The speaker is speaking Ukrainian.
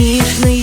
смішний.